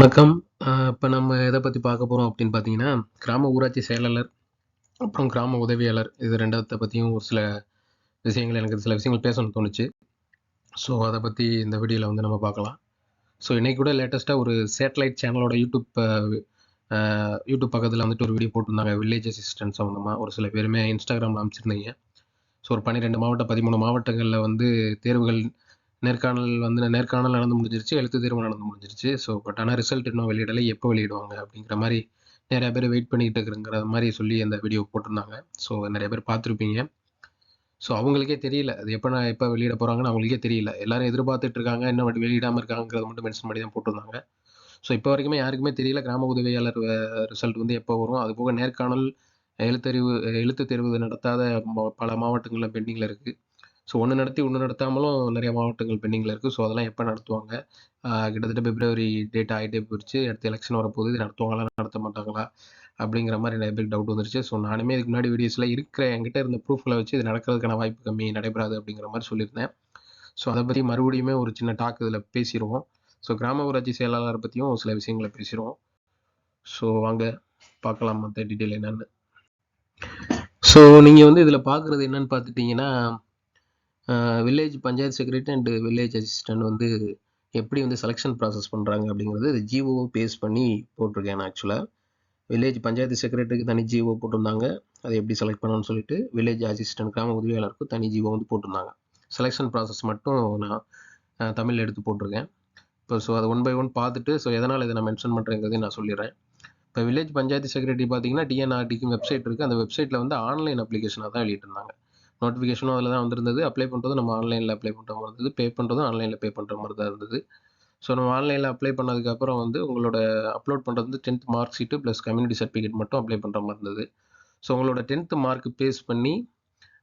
வணக்கம். இப்போ நம்ம எதை பற்றி பார்க்க போகிறோம் அப்படின்னு பார்த்தீங்கன்னா, கிராம ஊராட்சி செயலாளர், அப்புறம் கிராம உதவியாளர் இது 2த்த பற்றியும் ஒரு சில விஷயங்கள் எனக்கு சில விஷயங்கள் பேசணும்னு தோணுச்சு. ஸோ அதை பற்றி இந்த வீடியோவில் வந்து நம்ம பார்க்கலாம். ஸோ இன்றைக்கி கூட லேட்டஸ்ட்டாக ஒரு சேட்டலைட் சேனலோட யூடியூப் யூடியூப் பக்கத்தில் வந்துட்டு ஒரு வீடியோ போட்டிருந்தாங்க. வில்லேஜ் அசிஸ்டன்ட் சம்மந்தமாக ஒரு சில பேருமே இன்ஸ்டாகிராம்ல அமைச்சிருந்தீங்க ஸோ ஒரு 12 மாவட்டம், பதிமூணு மாவட்டங்களில் வந்து தேர்வுகள் நேர்காணல் வந்து நேர்காணல் நடந்து முடிஞ்சிருச்சு. எழுத்து தேர்வு நடந்து முடிஞ்சிருச்சு. ஸோ பட் ஆனால் ரிசல்ட் இன்னும் வெளியிடல. எப்போ வெளியிடுவாங்க அப்படிங்கிற மாதிரி நிறையா பேர் வெயிட் பண்ணிக்கிட்டு இருக்கிறங்கிற மாதிரி சொல்லி அந்த வீடியோ போட்டிருந்தாங்க. ஸோ நிறைய பேர் பார்த்துருப்பீங்க. ஸோ அவங்களுக்கே தெரியல. அது எப்போ நான் எப்போ வெளியிட போகிறாங்கன்னு அவங்களுக்கே தெரியல. எல்லாரும் எதிர்பார்த்துட்டு இருக்காங்க. என்ன வெளியிடாமல் இருக்காங்கங்கிறத மட்டும் மென்ஷன் பண்ணி தான் போட்டிருந்தாங்க. ஸோ இப்போ வரைக்குமே யாருக்குமே தெரியல. கிராம உதவியாளர் ரிசல்ட் வந்து எப்போ வரும்? அதுபோக நேர்காணல், எழுத்தறிவு எழுத்து தேர்வு நடத்தாத பல மாவட்டங்களில் பெண்டிங்கில் இருக்குது ஸோ ஒன்று நடத்தி, ஒன்று நடத்தாமலும் நிறைய மாவட்டங்கள் பெண்டிங்கில் இருக்குது ஸோ அதெல்லாம் எப்போ நடத்துவாங்க? கிட்டத்தட்ட பிப்ரவரி டேட் ஆகிட்டே போயிடுச்சு அடுத்து எலெக்ஷன் வரப்போகுது. இது நடத்துவாங்களா? நடத்த மாட்டாங்களா? அப்படிங்கிற மாதிரி நிறைய பேருக்கு டவுட் வந்துருச்சு. ஸோ நானுமே இதுக்கு முன்னாடி வீடியோஸில் இருக்கிற என்கிட்ட இருந்த ப்ரூஃப்கள வச்சு இது நடக்கிறதுக்கான வாய்ப்பு கம்மி, நடைபெறாது அப்படிங்கிற மாதிரி சொல்லியிருந்தேன். ஸோ அதை பற்றி மறுபடியுமே ஒரு சின்ன டாக் இதில் பேசிடுவோம் ஸோ கிராம ஊராட்சி செயலாளர் பற்றியும் சில விஷயங்களை பேசிடுவோம் ஸோ வாங்க பார்க்கலாம் மத்த டீட்டெயில் என்னென்னு ஸோ நீங்கள் வந்து இதில் பார்க்குறது என்னன்னு பார்த்துட்டீங்கன்னா, village panchayat secretary and village assistant வந்து எப்படி வந்து செலெக்ஷன் ப்ராசஸ் பண்ணுறாங்க அப்படிங்கிறது இது ஜிஓவ பேஸ் பண்ணி போட்டிருக்கேன் நான் வில்லேஜ் பஞ்சாயத்து செக்ரட்டரிக்கு தனி ஜிஓ போட்டிருந்தாங்க. அதை எப்படி செலக்ட் பண்ணணும்னு சொல்லிட்டு, வில்லேஜ் அசிஸ்டன்ட் கிராம உதவியாளருக்கும் தனி ஜிஓ வந்து போட்டிருந்தாங்க. செலெக்ஷன் ப்ராசஸ் மட்டும் நான் தமிழ் எடுத்து போட்டிருக்கேன். இப்போ ஸோ அதை ஒன் பை ஒன் பார்த்துட்டு, ஸோ எதனால் இதை நான் மென்ஷன் பண்ணுறேங்கிறதையும் நான் சொல்லிடுறேன் இப்போ வில்லேஜ் பஞ்சாயத்து செக்ரட்டரி பார்த்தீங்கன்னா, டிஎன்ஆர்டிக்கு வெப்சைட் இருக்குது அந்த வெப்சைட்டில் வந்து ஆன்லைன் அப்ளிகேஷனாக தான் வெளியிட்டிருந்தாங்க. நோட்டிஃபிகேஷனும் அதில் தான் வந்திருந்தது. அப்ளை பண்ணுறது நம்ம ஆன்லைனில் அப்ளை பண்ணுற மாதிரி இருந்தது. பே பண்ணுறதும் ஆன்லைனில் பே பண்ணுற மாதிரி தான் இருந்தது. ஸோ நம்ம ஆன்லைனில் அப்ளை பண்ணதுக்கப்புறம் வந்து உங்களோட அப்லோட் பண்ணுறது வந்து 10த் mark sheet plus community certificate மட்டும் அப்ளை பண்ணுற மாதிரி இருந்தது. ஸோ உங்களோட 10த் மார்க் பேஸ் பண்ணி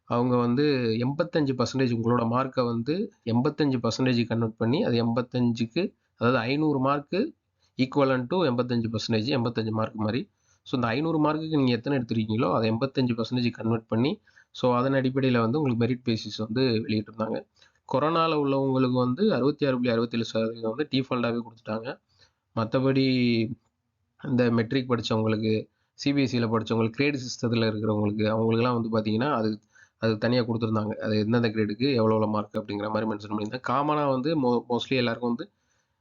அவங்க வந்து 85% உங்களோட மார்க்கை வந்து 85% கன்வெர்ட் பண்ணி அது 85க்கு அதாவது ஐநூறு மார்க்கு ஈக்குவலன் டூ 85% 85 மார்க் மாதிரி ஸோ இந்த ஐநூறு மார்க்குக்கு நீங்கள் எத்தனை எடுத்திருக்கீங்களோ அத 85% கன்வெர்ட் பண்ணி, ஸோ அதன் அடிப்படையில் வந்து உங்களுக்கு மெரிட் பேசிஸ் வந்து வெளியிட்டிருந்தாங்க. கொரோனாவில் உள்ளவங்களுக்கு வந்து 66.67% வந்து டிஃபால்ட்டாகவே கொடுத்துட்டாங்க மற்றபடி இந்த மெட்ரிக் படிச்சவங்களுக்கு, சிபிஎஸ்சியில் படிச்சவங்களுக்கு, கிரேட் சிஸ்டத்தில் இருக்கிறவங்களுக்கு அவங்களுக்கெல்லாம் வந்து பார்த்தீங்கன்னா, அது அது தனியாக கொடுத்துருந்தாங்க அது எந்தெந்த கிரேடுக்கு எவ்வளோ எவ்வளோ மார்க் அப்படிங்கிற மாதிரி மென்ஷன் பண்ணியிருந்தாங்க. காமனாக வந்து மோ மோஸ்ட்லி எல்லாருக்கும் வந்து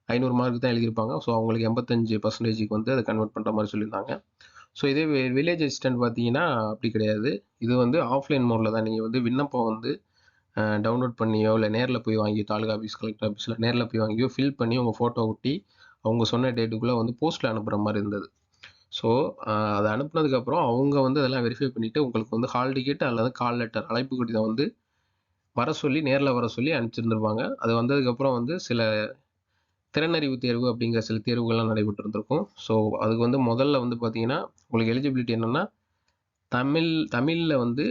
ஐநூறு மார்க் தான் எழுதியிருப்பாங்க. ஸோ அவங்களுக்கு எண்பத்தஞ்சு பர்சன்டேஜுக்கு வந்து அதை கன்வெர்ட் பண்ணுற மாதிரி சொல்லியிருந்தாங்க. ஸோ இதே வி வில்லேஜ் அசிஸ்டன்ட் பார்த்தீங்கன்னா, அப்படி கிடையாது. இது வந்து ஆஃப்லைன் மோடில் தான். நீங்கள் வந்து விண்ணப்பம் வந்து டவுன்லோட் பண்ணியோ, இல்லை நேரில் போய் வாங்கி தாலுகா ஆஃபீஸ், கலெக்டர் ஆஃபீஸில் நேரில் போய் வாங்கியோ ஃபில் பண்ணி உங்கள் ஃபோட்டோ ஒட்டி, அவங்க சொன்ன டேட்டுக்குள்ளே வந்து போஸ்ட்டில் அனுப்புகிற மாதிரி இருந்தது. ஸோ அதை அனுப்புனதுக்கப்புறம் அவங்க வந்து அதெல்லாம் வெரிஃபை பண்ணிவிட்டு உங்களுக்கு வந்து ஹால் டிக்கெட் அல்லது கால் லெட்டர் அழைப்பு கடிதம் வந்து வர சொல்லி நேரில் வர சொல்லி அனுப்பிச்சிருந்துருப்பாங்க அது வந்ததுக்கப்புறம் வந்து சில திறனறிவு தேர்வு அப்படிங்கிற சில தேர்வுகள்லாம் நடைபெற்று இருந்திருக்கும். ஸோ அதுக்கு வந்து முதல்ல வந்து பார்த்தீங்கன்னா, உங்களுக்கு எலிஜிபிலிட்டி என்னென்னா தமிழ் தமிழில் வந்து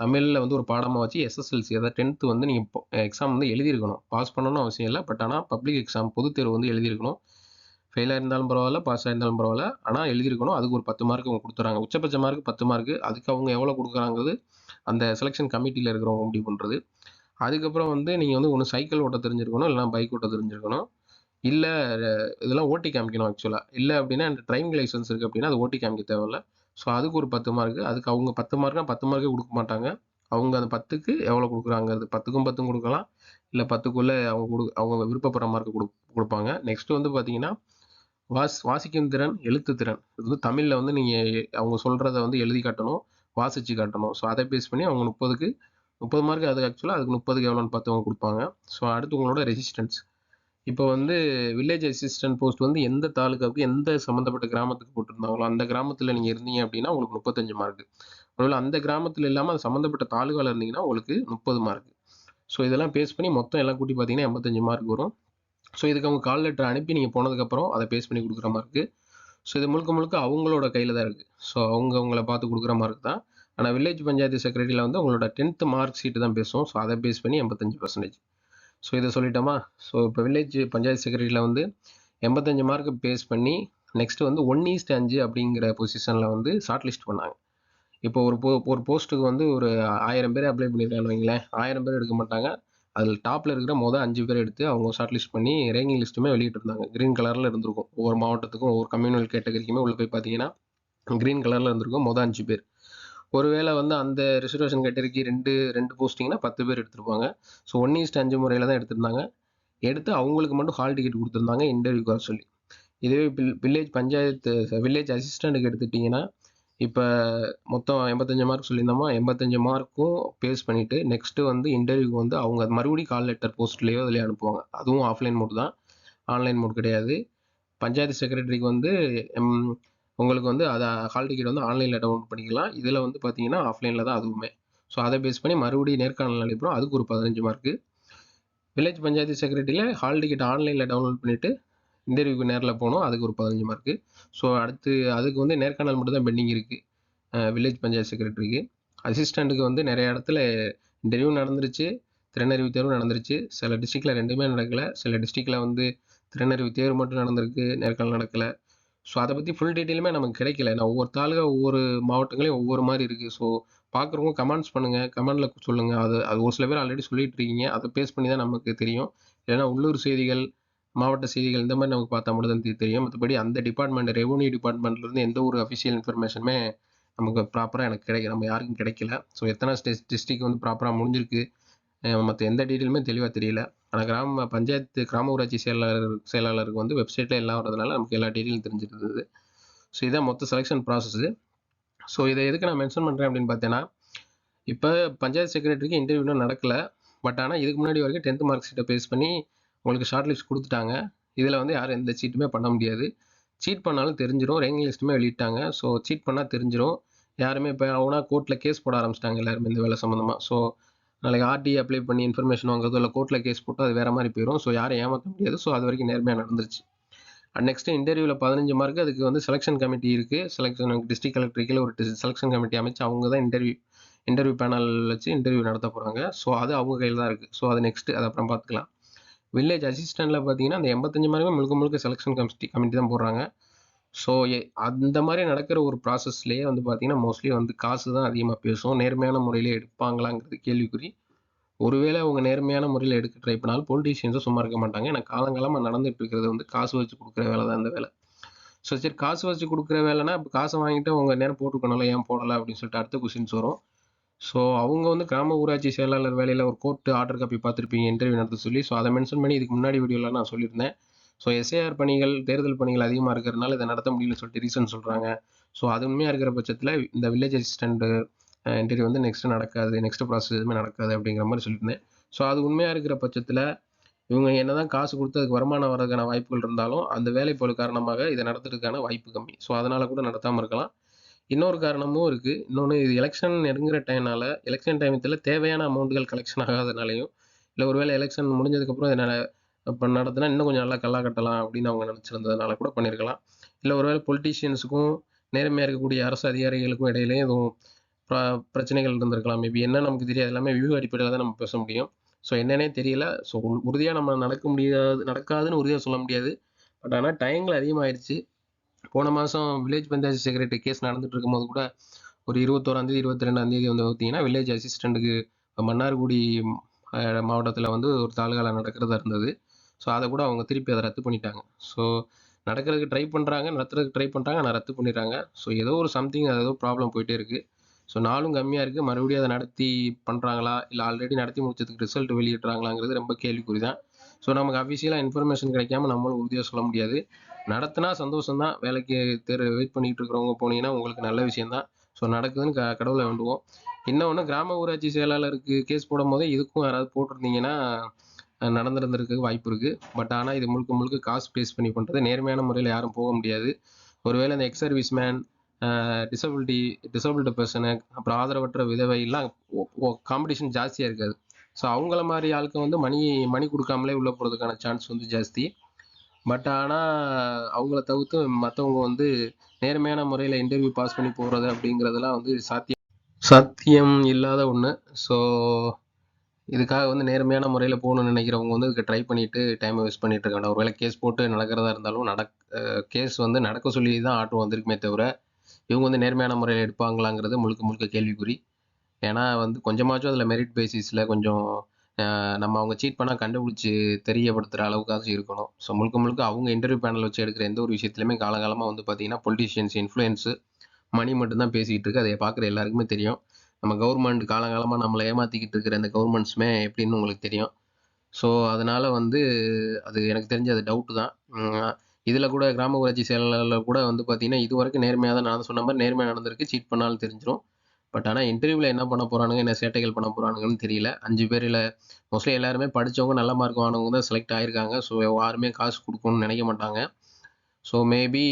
தமிழில் வந்து ஒரு பாடமாக வச்சு எஸ்எஸ்எல்சி அதாவது 10த் வந்து நீங்கள் இப்போ எக்ஸாம் வந்து எழுதியிருக்கணும். பாஸ் பண்ணணும்னு அவசியம் இல்லை பட் ஆனால் பப்ளிக் எக்ஸாம் பொது தேர்வு வந்து எழுதியிருக்கணும். ஃபெயிலாக இருந்தாலும் பரவாயில்ல பாஸ் ஆயிருந்தாலும் பரவாயில்ல ஆனால் எழுதியிருக்கணும். அதுக்கு ஒரு 10 மார்க் அவங்க கொடுத்துறாங்க உச்சபட்ச மார்க் 10 மார்க். அதுக்கு அவங்க எவ்வளோ கொடுக்குறாங்கிறது அந்த செலெக்ஷன் கமிட்டியில் இருக்கிறவங்க முடிவு பண்ணுறது அதுக்கப்புறம் வந்து நீங்கள் வந்து ஒன்று சைக்கிள் ஓட்ட தெரிஞ்சிருக்கணும், இல்லைனா பைக் ஓட்ட தெரிஞ்சிருக்கணும். இல்லை இதெல்லாம் ஓட்டி காமிக்கணும் ஆக்சுவலாக இல்லை அப்படின்னா டிரைவிங் லைசென்ஸ் இருக்குது அப்படின்னா, அது ஓட்டி காமிக்க தேவையில்ல. ஸோ அதுக்கு ஒரு 10 மார்க். அதுக்கு அவங்க 10 மார்க்னா 10 மார்க்கே கொடுக்க மாட்டாங்க. அவங்க அந்த 10க்கு எவ்வளோ கொடுக்குறாங்கிறது பத்துக்கும் பத்தும் கொடுக்கலாம் இல்லை பத்துக்குள்ளே அவங்க கொடு அவங்க விருப்பப்படுற மார்க் கொடு கொடுப்பாங்க நெக்ஸ்ட் வந்து பார்த்தீங்கன்னா, வாஸ் வாசிக்கும் திறன், எழுத்து திறன். இது வந்து தமிழில் வந்து நீங்கள் அவங்க சொல்கிறத வந்து எழுதி காட்டணும், வாசித்து காட்டணும். ஸோ அதை பேஸ் பண்ணி அவங்க 30க்கு 30 மார்க் அது ஆக்சுவலாக அதுக்கு 30க்கு எவ்வளோன்னு பார்த்து அவங்க கொடுப்பாங்க ஸோ அடுத்து உங்களோட ரெசிஸ்டன்ஸ். இப்போ வந்து வில்லேஜ் அசிஸ்டன்ட் போஸ்ட் வந்து எந்த தாலுக்காவுக்கு எந்த சம்மந்தப்பட்ட கிராமத்துக்கு போட்டிருந்தாங்களோ, அந்த கிராமத்தில் நீங்கள் இருந்தீங்க அப்படின்னா உங்களுக்கு 35 மார்க். ஒருவேளை அந்த கிராமத்தில் இல்லாமல் அது சம்மந்தப்பட்ட தாலுகாவில் இருந்தீங்கன்னா உங்களுக்கு 30 மார்க். ஸோ இதெல்லாம் பேஸ் பண்ணி மொத்தம் எல்லாம் கூட்டி பார்த்தீங்கன்னா 85 மார்க் வரும். ஸோ இதுக்கு அவங்க கால் லெட்டர் அனுப்பி நீங்கள் போனதுக்கப்புறம் அதை பேஸ் பண்ணி கொடுக்குற மார்க்கு. ஸோ இது முழுக்க முழுக்க அவங்களோட கையில் தான் இருக்குது ஸோ அவங்க உங்களை பார்த்து கொடுக்குற மார்க் தான். ஆனால் வில்லேஜ் பஞ்சாயத்து செக்ரட்டரியில் வந்து உங்களோட 10த் மார்க் ஷீட்டு தான் பேசுவோம் ஸோ அதை பேஸ் பண்ணி 85%. ஸோ இதை சொல்லிட்டோமா? ஸோ இப்போ வில்லேஜ் பஞ்சாயத்து செக்ரட்டரியில் வந்து 85 மார்க் பேஸ் பண்ணி நெக்ஸ்ட் வந்து 1:5 அப்படிங்கிற பொசிஷனில் வந்து ஷார்ட் லிஸ்ட் பண்ணாங்க. இப்போ ஒரு போ ஒரு போஸ்ட்டுக்கு வந்து ஒரு ஆயிரம் பேர் அப்ளை பண்ணியிருக்காங்கன்னு வைங்களேன். ஆயிரம் பேர் எடுக்க மாட்டாங்க. அதில் டாப்பில் இருக்கிற மொதல் அஞ்சு பேர் எடுத்து அவங்க ஷார்ட் லிஸ்ட் பண்ணி ரேங்கிங் லிஸ்ட்டுமே வெளியிட்டிருந்தாங்க க்ரீன் கலரில் இருந்திருக்கும் ஒவ்வொரு மாவட்டத்துக்கும் ஒவ்வொரு கம்யூனல் கேட்டகரிக்குமே உள்ளே போய் பார்த்தீங்கன்னா க்ரீன் கலரில் இருந்திருக்கும் மொதல் அஞ்சு பேர் ஒருவேளை வந்து அந்த ரிசர்வேஷன் கேட்டகரிக்கு ரெண்டு ரெண்டு போஸ்டிங்னா பத்து பேர் எடுத்திருப்பாங்க. ஸோ ஒன் ஈஸ்ட் அஞ்சு முறையில் தான் எடுத்திருந்தாங்க. எடுத்து அவங்களுக்கு மட்டும் ஹால் டிக்கெட் கொடுத்துருந்தாங்க இன்டர்வியூக்கு வர சொல்லி. இதுவே வில்லேஜ் பஞ்சாயத்து வில்லேஜ் அசிஸ்டண்ட்டுக்கு எடுத்துட்டிங்கன்னா இப்போ மொத்தம் எண்பத்தஞ்சு மார்க் சொல்லியிருந்தோமா? எண்பத்தஞ்சு மார்க்கும் பேஸ் பண்ணிவிட்டு நெக்ஸ்ட்டு வந்து இன்டர்வியூக்கு வந்து அவங்க மறுபடியும் கால் லெட்டர் போஸ்ட்லேயோ அதிலே அனுப்புவாங்க. அதுவும் ஆஃப்லைன் மோட் தான். ஆன்லைன் மோட் கிடையாது. பஞ்சாயத்து செக்ரட்டரிக்கு வந்து எம், உங்களுக்கு வந்து அதை ஹால் டிக்கெட் வந்து ஆன்லைனில் டவுன்லோட் பண்ணிக்கலாம். இதில் வந்து பார்த்தீங்கன்னா ஆஃப்லைனில் தான் அதுவுமே. ஸோ அதை பேஸ் பண்ணி மறுபடியும் நேர்காணல் நடைபெறும் அதுக்கு ஒரு பதினஞ்சு மார்க்கு வில்லேஜ் பஞ்சாயத்து செக்ரட்டரியில் ஹால் டிக்கெட் ஆன்லைனில் டவுன்லோட் பண்ணிவிட்டு இன்டர்வியூக்கு நேரில் போகணும் அதுக்கு ஒரு பதினஞ்சு மார்க்கு ஸோ அடுத்து அதுக்கு வந்து நேர்காணல் மட்டும் தான் பெண்டிங் இருக்குது வில்லேஜ் பஞ்சாயத்து செக்ரட்டரிக்கு அசிஸ்டண்ட்டுக்கு வந்து நிறைய இடத்துல இன்டர்வியூ நடந்துருச்சு. திறனறிவு தேர்வு நடந்துருச்சு. சில டிஸ்ட்ரிக்டில் ரெண்டுமே நடக்கலை. சில டிஸ்ட்ரிக்டில் வந்து திறனறிவு தேர்வு மட்டும் நடந்திருக்கு. நேர்காணல் நடக்கலை. ஸோ அதை பற்றி ஃபுல் டீட்டெயிலுமே நமக்கு கிடைக்கல. நான் ஒவ்வொரு தாலுகா ஒவ்வொரு மாவட்டங்களையும் ஒவ்வொரு மாதிரி இருக்குது ஸோ பார்க்குறவங்க கமெண்ட்ஸ் பண்ணுங்கள் கமெண்டில் சொல்லுங்கள் அது அது ஒரு சில பேர் ஆல்ரெடி சொல்லிட்டு இருக்கீங்க அதை பேஸ் பண்ணி தான் நமக்கு தெரியும். இல்லைன்னா உள்ளூர் செய்திகள் மாவட்ட செய்திகள் இந்த மாதிரி நமக்கு பார்த்தா மட்டும் தான் தெரியும். மற்றபடி அந்த டிபார்ட்மெண்ட் ரெவன்யூ டிபார்ட்மெண்ட்லேருந்து எந்த ஒரு அஃபிஷியல் இன்ஃபர்மேஷனுமே நமக்கு ப்ராப்பராக எனக்கு கிடைக்க நம்ம யாருக்கும் கிடைக்கல. ஸோ எத்தனை ஸ்டே டிஸ்ட்ரிக் வந்து ப்ராப்பராக முடிஞ்சிருக்கு? மற்ற எந்த டீட்டெயிலுமே தெளிவாக தெரியல. ஆனால் கிராம பஞ்சாயத்து கிராம ஊராட்சி செயலாளர் செயலாளருக்கு வந்து வெப்சைட்டில் எல்லாம் வரதுனால நமக்கு எல்லா டீட்டெயிலும் தெரிஞ்சிருந்தது. ஸோ இதான் மொத்த செலெக்ஷன் ப்ராசஸ்ஸு ஸோ இதை எதுக்கு நான் மென்ஷன் பண்ணுறேன் அப்படின்னு பார்த்தேன்னா இப்போ பஞ்சாயத்து செக்ரட்டரிக்கு இன்டர்வியூலாம் நடக்கலை. பட் ஆனால் இதுக்கு முன்னாடி வரைக்கும் டென்த் மார்க் ஷீட்டை பேஸ் பண்ணி உங்களுக்கு ஷார்ட் லிஸ்ட் கொடுத்துட்டாங்க. இதில் வந்து யாரும் எந்த சீட்டுமே பண்ண முடியாது. சீட் பண்ணாலும் தெரிஞ்சிடும் ரேங்கிங் லிஸ்ட்டுமே வெளியிட்டாங்க. ஸோ சீட் பண்ணால் தெரிஞ்சிடும் யாருமே இப்போ அவனா கோர்ட்டில் கேஸ் போட ஆரம்பிச்சிட்டாங்க எல்லாருமே இந்த வேலை சம்மந்தமாக ஸோ நாளைக்கு ஆர்டி அப்ளை பண்ணி இன்ஃபர்மேஷன் வாங்குறதோ இல்லை கோர்ட்டில் கேஸ் போட்டு அது வேறு மாதிரி போயிடும் ஸோ யாரும் ஏமாற்ற முடியாது. ஸோ அது வரைக்கும் நேர்மையாக நடந்துருச்சு. அண்ட் நெக்ஸ்ட் இன்டர்வியூவில் பதினஞ்சு மார்க் அதுக்கு வந்து செலெக்ஷன் கமிட்டி இருக்குது செலெக்ஷன் டிஸ்ட்ரிக் கலெக்டருக்கு ஒரு செலெக்ஷன் கமிட்டி அமைச்சு அவங்க தான் இன்டர்வியூ இன்டர்வியூ பேனல் வச்சு இன்டர்வியூ நடத்த போகிறாங்க ஸோ அது அவங்க கையில் தான் இருக்குது ஸோ அது நெக்ஸ்ட் அது அப்புறம் பார்த்துக்கலாம் வில்லேஜ் அசிஸ்டண்ட்டில் பார்த்தீங்கன்னா அந்த எண்பத்தஞ்சு மார்க்குமே முழுக்க முழுக்க செலெக்ஷன் கமிட்டி கமிட்டி தான் போடுறாங்க. ஸோ அந்த மாதிரி நடக்கிற ஒரு ப்ராசஸ்லேயே வந்து பார்த்தீங்கன்னா மோஸ்ட்லி வந்து காசு தான் அதிகமாக பேசும். நேர்மையான முறையில் எடுப்பாங்களாங்கிறது கேள்விக்குறி. ஒருவேளை அவங்க நேர்மையான முறையில் எடுக்க ட்ரை பண்ணாலும் பொலிட்டீஷியன்ஸும் சும்மா இருக்க மாட்டாங்க. ஏன்னா காலங்காலமாக நடந்துட்டு இருக்கிறது வந்து காசு வச்சு கொடுக்குற வேலை தான் இந்த வேலை. ஸோ சரி காசு வச்சு கொடுக்குற வேலைனா இப்போ காசை வாங்கிட்டு அவங்க நேரம் போட்டுக்கணும்ல ஏன் போடலை அப்படின்னு சொல்லிட்டு அடுத்த கொஸ்டின்ஸ் வரும். ஸோ அவங்க வந்து கிராம ஊராட்சி செயலாளர் வேலையில் ஒரு கோர்ட்டு ஆர்டர் காப்பி பார்த்துருப்பீங்க இன்டர்வியூ நடத்த சொல்லி. ஸோ அதை மென்ஷன் பண்ணி இதுக்கு முன்னாடி வீடியோவில் நான் சொல்லியிருந்தேன். ஸோ எஸ்ஏஆர் பணிகள் தேர்தல் பணிகள் அதிகமாக இருக்கிறதுனால இதை நடத்த முடியலன்னு சொல்லிட்டு ரீசன் சொல்கிறாங்க ஸோ அது உண்மையாக இருக்கிற பட்சத்தில் இந்த வில்லேஜ் அசிஸ்டண்ட்டு இன்டர்வியூ வந்து நெக்ஸ்ட் நடக்காது நெக்ஸ்ட் ப்ராசஸ் எதுவுமே நடக்காது அப்படிங்கிற மாதிரி சொல்லியிருந்தேன். ஸோ அது உண்மையாக இருக்கிற பட்சத்தில் இவங்க என்ன தான் காசு கொடுத்து அதுக்கு வருமானம் வரதுக்கான வாய்ப்புகள் இருந்தாலும் அந்த வேலைப்பளு காரணமாக இதை நடத்துறதுக்கான வாய்ப்பு கம்மி. ஸோ அதனால் கூட நடத்தாமல் இருக்கலாம். இன்னொரு காரணமும் இருக்குது இன்னொன்று இது எலெக்ஷன் நெருங்குற டைம்னால எலெக்ஷன் டைமத்தில் தேவையான அமௌண்ட்டுகள் கலெக்ஷன் ஆகாதனாலையும் இல்லை ஒருவேளை எலெக்ஷன் முடிஞ்சதுக்கப்புறம் இதனால் இப்போ நடத்தினா இன்னும் கொஞ்சம் நல்லா கல்லா கட்டலாம் அப்படின்னு அவங்க நினச்சிருந்ததுனால கூட பண்ணியிருக்கலாம் இல்லை ஒருவேளை பொலிட்டீஷியன்ஸுக்கும் நேர்மையாக இருக்கக்கூடிய அரசு அதிகாரிகளுக்கும் இடையிலே எதுவும் பிரச்சனைகள் இருந்திருக்கலாம். மேபி என்ன நமக்கு தெரியாது. எல்லாமே வியூ அடிப்படையில் தான் நம்ம பேச முடியும். ஸோ என்னன்னே தெரியல. ஸோ உறுதியாக நம்ம நடக்க முடியாது நடக்காதுன்னு உறுதியாக சொல்ல முடியாது. பட் ஆனால் டைங்கள் அதிகமாகிடுச்சு போன மாதம் வில்லேஜ் பஞ்சாயத்து செக்ரட்டரி கேஸ் நடந்துட்டு இருக்கும்போது கூட ஒரு இருபத்தோராந்தேதி இருபத்தி ரெண்டாந்தேதி வந்து பார்த்தீங்கன்னா வில்லேஜ் அசிஸ்டண்ட்டுக்கு மன்னார்குடி மாவட்டத்தில் வந்து ஒரு தாலுகாவில் நடக்கிறதா இருந்தது. ஸோ அதை கூட அவங்க திருப்பி அதை ரத்து பண்ணிட்டாங்க. ஸோ நடக்கிறதுக்கு ட்ரை பண்ணுறாங்க நடத்துறதுக்கு ட்ரை பண்ணுறாங்க ஆனால் ரத்து பண்ணிடுறாங்க. ஸோ ஏதோ ஒரு சம்திங் அது ஏதோ ப்ராப்ளம் போயிட்டே இருக்குது ஸோ நாளும் கம்மியாக இருக்குது மறுபடியும் அதை நடத்தி பண்ணுறாங்களா இல்லை ஆல்ரெடி நடத்தி முடிச்சதுக்கு ரிசல்ட் வெளியிடுறாங்களாங்கிறது ரொம்ப கேள்விக்குறி தான் ஸோ நமக்கு அஃபிஷியலாக இன்ஃபர்மேஷன் கிடைக்காம நம்மளும் உறுதியாக சொல்ல முடியாது. நடத்தினா சந்தோஷம் தான் வேலைக்கு தேர் வெயிட் பண்ணிகிட்டு இருக்கிறவங்க போனீங்கன்னா உங்களுக்கு நல்ல விஷயம்தான். ஸோ நடக்குதுன்னு க கடவுளை வேண்டுவோம். இன்னொன்று கிராம ஊராட்சி செயலாளருக்கு கேஸ் போடும் போதே இதுக்கும் யாராவது போட்டிருந்தீங்கன்னா நடந்திருந்திருக்க வாய்ப்பு இருக்குது பட் ஆனால் இது முழுக்க முழுக்க காசு பேஸ் பண்ணி பண்ணுறது நேர்மையான முறையில் யாரும் போக முடியாது. ஒருவேளை இந்த ex service man disability disability person அப்புறம் ஆதரவற்ற விதவையெல்லாம் காம்படிஷன் ஜாஸ்தியாக இருக்காது. ஸோ அவங்கள மாதிரி ஆளுக்கு வந்து மணி மணி கொடுக்காமலே உள்ளே போகிறதுக்கான சான்ஸ் வந்து ஜாஸ்தி. பட் ஆனால் அவங்கள தவிர்த்து மற்றவங்க வந்து நேர்மையான முறையில் இன்டர்வியூ பாஸ் பண்ணி போகிறது அப்படிங்கிறதெல்லாம் வந்து சாத்தியம் சாத்தியம் இல்லாத ஒன்று ஸோ இதுக்காக வந்து நேர்மையான முறையில் போகணும்னு நினைக்கிறவங்க வந்து இதுக்கு ட்ரை பண்ணிட்டு டைமை வேஸ்ட் பண்ணிட்டு இருக்காங்க ஒருவேளை கேஸ் போட்டு நடக்கிறதா இருந்தாலும் நடக் கேஸ் வந்து நடக்க சொல்லி தான் ஆட்டோ வந்திருக்குமே தவிர இவங்க வந்து நேர்மையான முறையில் எடுப்பாங்களாங்கிறது முழுக்க முழுக்க கேள்விக்குறி. ஏன்னா வந்து கொஞ்சமாச்சும் அதில் மெரிட் பேசிஸில் கொஞ்சம் நம்ம அவங்க சீட் பண்ணால் கண்டுபிடிச்சி தெரியப்படுத்துகிற அளவுக்காச்சும் இருக்கணும். ஸோ முழுக்க முழுக்க அவங்க இன்டர்வியூ பேனல் வச்சு எடுக்கிற எந்த ஒரு விஷயத்துலையுமே காலகாலமாக வந்து பார்த்தீங்கன்னா பொலிட்டீஷியன்ஸ் இன்ஃப்ளூயன்ஸு மணி மட்டும்தான் பேசிக்கிட்டு இருக்கு. அதை பார்க்குற எல்லாருக்குமே தெரியும். நம்ம கவர்மெண்ட் காலகாலமாக நம்மளை ஏமாற்றிக்கிட்டு இருக்கிற இந்த கவர்மெண்ட்ஸுமே எப்படின்னு உங்களுக்கு தெரியும். ஸோ அதனால் வந்து அது எனக்கு தெரிஞ்ச அது டவுட்டு தான். இதில் கூட கிராம ஊராட்சி கூட வந்து பார்த்தீங்கன்னா இது வரைக்கும் நேர்மையாக தான் நான் சொன்ன மாதிரி நேர்மையாக நடந்திருக்கு. சீட் பண்ணாலும் தெரிஞ்சிடும் பட் ஆனால் இன்டர்வியூவில் என்ன பண்ண போகிறானுங்க என்ன சேட்டைகள் பண்ண போகிறானுங்கன்னு தெரியல. அஞ்சு பேரில் மோஸ்ட்லி எல்லாருமே படித்தவங்க நல்ல மார்க் வாங்கினவங்க தான் செலக்ட் ஆகிருக்காங்க ஸோ யாருமே காசு கொடுக்கணும்னு நினைக்க மாட்டாங்க. ஸோ மேபி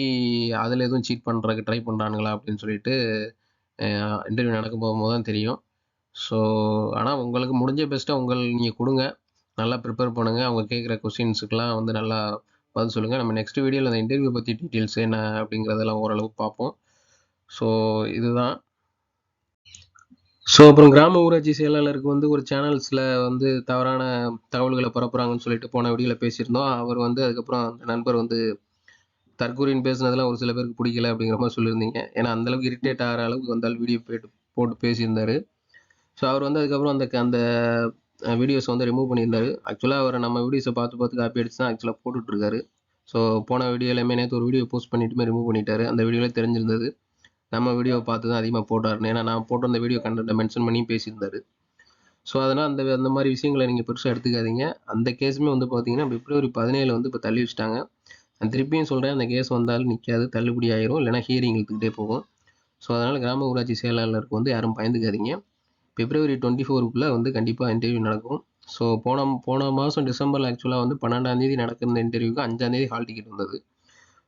அதில் எதுவும் சீட் பண்ணுறதுக்கு ட்ரை பண்ணுறானுங்களா அப்படின்னு சொல்லிட்டு இன்டர்வியூ நடக்க போகும்போது தான் தெரியும். ஸோ ஆனால் உங்களுக்கு முடிஞ்ச பெஸ்ட்டாக உங்கள் நீங்கள் கொடுங்க. நல்லா ப்ரிப்பேர் பண்ணுங்கள் அவங்க கேட்குற கொஸ்டின்ஸுக்கெலாம் வந்து நல்லா பதில் சொல்லுங்கள் நம்ம நெக்ஸ்ட் வீடியோவில் அந்த இன்டர்வியூ பற்றி டீட்டெயில்ஸ் என்ன அப்படிங்கிறதெல்லாம் ஓரளவு பார்ப்போம். ஸோ இதுதான். ஸோ அப்புறம் கிராம ஊராட்சி செயலாளருக்கு வந்து ஒரு சேனல்ஸில் வந்து தவறான தகவல்களை பரப்புகிறாங்கன்னு சொல்லிட்டு போன வீடியோவில் பேசியிருந்தோம். அவர் வந்து அதுக்கப்புறம் அந்த நண்பர் வந்து தற்கூரின் பேசுனதெல்லாம் ஒரு சில பேருக்கு பிடிக்கல அப்படிங்கிற மாதிரி சொல்லியிருந்தீங்க. ஏன்னா அந்தளவுக்கு இரிட்டேட் ஆகிற அளவுக்கு வந்தால் வீடியோ போட்டு போட்டு பேசியிருந்தார். ஸோ அவர் வந்து அதுக்கப்புறம் அந்த அந்த வீடியோஸை வந்து ரிமூவ் பண்ணியிருந்தாரு. ஆக்சுவலாக அவர் நம்ம வீடியோஸை பார்த்து பார்த்து காப்பி அடிச்சு தான் ஆக்சுவலாக போட்டுட்ருக்காரு. ஸோ போன வீடியோ எல்லாமே நேற்று ஒரு வீடியோ போஸ்ட் பண்ணிட்டுமே ரிமூவ் பண்ணிட்டாரு. அந்த வீடியோவில் தெரிஞ்சிருந்தது. நம்ம வீடியோ பார்த்து தான் அதிகமாக போட்டாருன்னு. ஏன்னா நான் போட்டு அந்த வீடியோ கண்டென்ட்டை மென்ஷன் பண்ணி பேசியிருந்தாரு. ஸோ அதனால் அந்த அந்த மாதிரி விஷயங்களை நீங்கள் பெருசாக எடுத்துக்காதீங்க. அந்த கேஸுமே வந்து பார்த்தீங்கன்னா பிப்ரவரி பதினேழு வந்து இப்போ தள்ளி வச்சுட்டாங்க. நான் திருப்பியும் சொல்கிறேன் அந்த கேஸ் வந்தாலும் நிற்காது தள்ளுபடி ஆயிரும் இல்லைனா ஹியரிங் இழுத்துக்கிட்டே போகும். ஸோ அதனால் கிராம ஊராட்சி செயலாளருக்கு வந்து யாரும் பயந்துக்காதீங்க. பிப்ரவரி டுவெண்ட்டி ஃபோருக்குள்ளே வந்து கண்டிப்பாக இன்டர்வியூ நடக்கும். ஸோ போன போன மாதம் டிசம்பரில் ஆக்சுவலாக வந்து பன்னெண்டாந்தேதி நடக்கிற இன்டர்வியூக்கு அஞ்சாந்தேதி ஹால் டிக்கெட் வந்தது.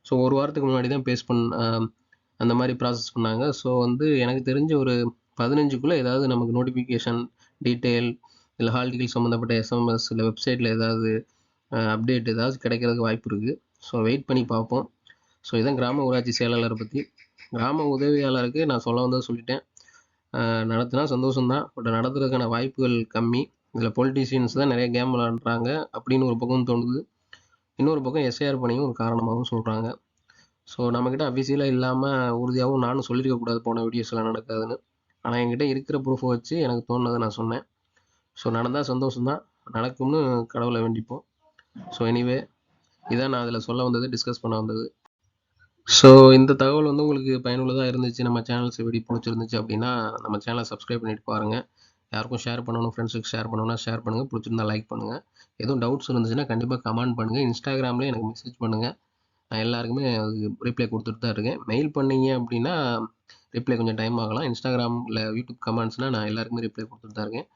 ஸோ ஒரு வாரத்துக்கு முன்னாடி தான் பேஸ் பண்ண அந்த மாதிரி ப்ராசஸ் பண்ணாங்க. ஸோ வந்து எனக்கு தெரிஞ்ச ஒரு பதினஞ்சுக்குள்ளே ஏதாவது நமக்கு நோட்டிஃபிகேஷன் டீட்டெயில் இல்லை ஹால் டிக்கெட் சம்மந்தப்பட்ட எஸ்எம்எஸ் இல்லை வெப்சைட்டில் ஏதாவது அப்டேட் ஏதாவது கிடைக்கிறதுக்கு வாய்ப்பு இருக்குது ஸோ வெயிட் பண்ணி பார்ப்போம். ஸோ இதான் கிராம ஊராட்சி செயலாளரை பற்றி கிராம உதவியாளருக்கு நான் சொல்ல வந்ததை சொல்லிட்டேன். நடத்தினா சந்தோஷம்தான். பட் நடத்துறதுக்கான வாய்ப்புகள் கம்மி. இதில் பொலிட்டீஷியன்ஸ் தான் நிறைய கேம் விளாண்டுறாங்க அப்படின்னு ஒரு பக்கம் தோணுது. இன்னொரு பக்கம் எஸ்ஐஆர் பணியும் ஒரு காரணமாகவும் சொல்கிறாங்க ஸோ நம்மக்கிட்ட அஃபிஷியலாக இல்லாமல் உறுதியாகவும் நானும் சொல்லியிருக்கக்கூடாது போன வீடியோஸ்லாம் நடக்காதுன்னு. ஆனால் என்கிட்ட இருக்கிற ப்ரூஃபை வச்சு எனக்கு தோணுனதை நான் சொன்னேன். ஸோ நடந்தால் சந்தோஷம்தான். நடக்கும்னு கடவுளை வேண்டிப்போம். ஸோ எனிவே இதான் நான் அதில் சொல்ல வந்தது டிஸ்கஸ் பண்ண வந்தது. ஸோ இந்த தகவல் வந்து உங்களுக்கு பயனுள்ளதாக இருந்துச்சு. நம்ம சேனல்ஸ் எப்படி பிடிச்சிருந்துச்சு அப்படின்னா நம்ம சேனலை சப்ஸ்கிரைப் பண்ணிட்டு பாருங்கள் யாருக்கும் ஷேர் பண்ணணும் ஃப்ரெண்ட்ஸுக்கு ஷேர் பண்ணணும்னா ஷேர் பண்ணுங்கள் பிடிச்சிருந்தா லைக் பண்ணுங்கள் எதுவும் டவுட்ஸ் இருந்துச்சுன்னா கண்டிப்பாக கமெண்ட் பண்ணுங்கள் இன்ஸ்டாகிராம்லேயே எனக்கு மெசேஜ் பண்ணுங்கள் நான் எல்லாருக்குமே ரிப்ளை கொடுத்துட்டு தான் இருக்கேன். மெயில் பண்ணீங்க அப்படின்னா ரிப்ளை கொஞ்சம் டைம் ஆகலாம். இன்ஸ்டாகிராமில் யூடியூப் கமெண்ட்ஸ்னால் நான் எல்லாருக்குமே ரிப்ளை கொடுத்துட்டு தான் இருக்கேன்.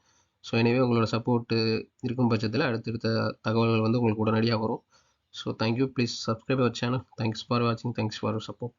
ஸோ எனவே உங்களோட சப்போர்ட்டு இருக்கும் பட்சத்தில் அடுத்தடுத்த தகவல்கள் வந்து உங்களுக்கு உடனடியாக வரும். so thank you. Please subscribe our channel. Thanks for watching. Thanks for your support.